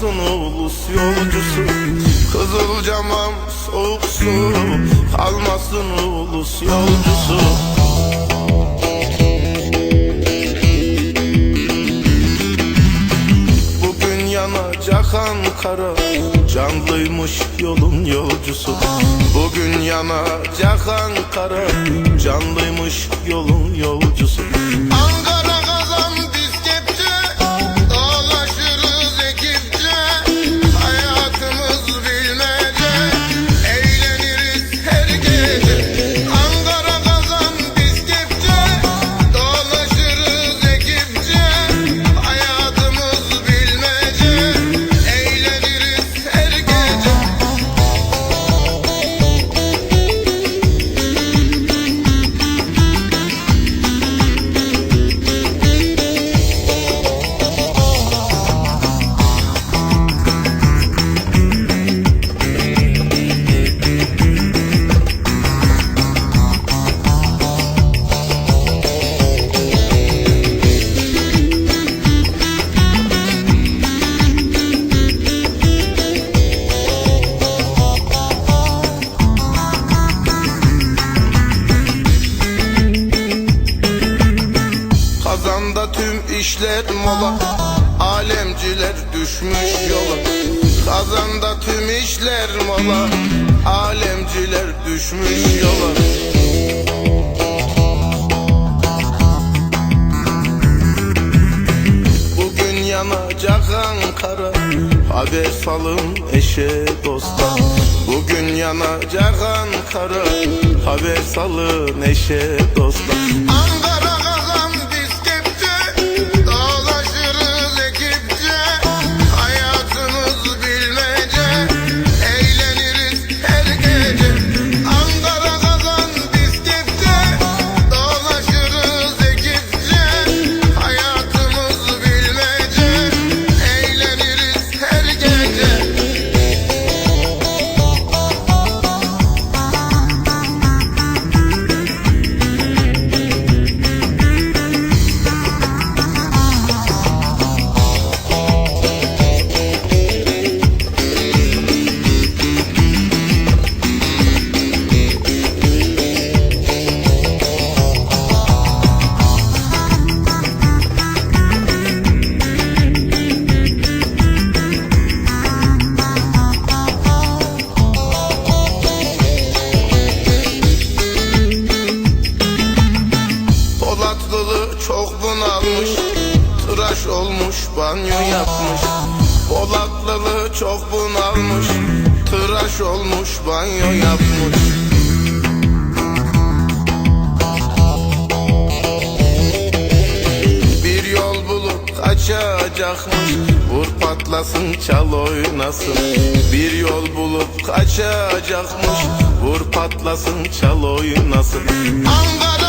Kalmasın ulus yolcusu. Kızılcamam soğuk su. Kalmasın ulus yolcusu. Bugün yanacak Ankara. Canlıymış yolun yolcusu. Bugün yanacak Ankara. Canlıymış yolun yolcusu. Ankara Kazanda tüm işler mola. Alemciler düşmüş yola. Kazanda tüm işler mola. Alemciler düşmüş yola. Bugün yanacak Ankara. Haber salın eşe dosta. Bugün yanacak Ankara. Haber salın eşe dosta banyo yapmış. Polatlılı çok bunalmış. Tıraş olmuş banyo yapmış. Bir yol bulup kaçacakmış. Vur patlasın çal oynasın. Bir yol bulup kaçacakmış. Vur patlasın çal oynasın. Ankara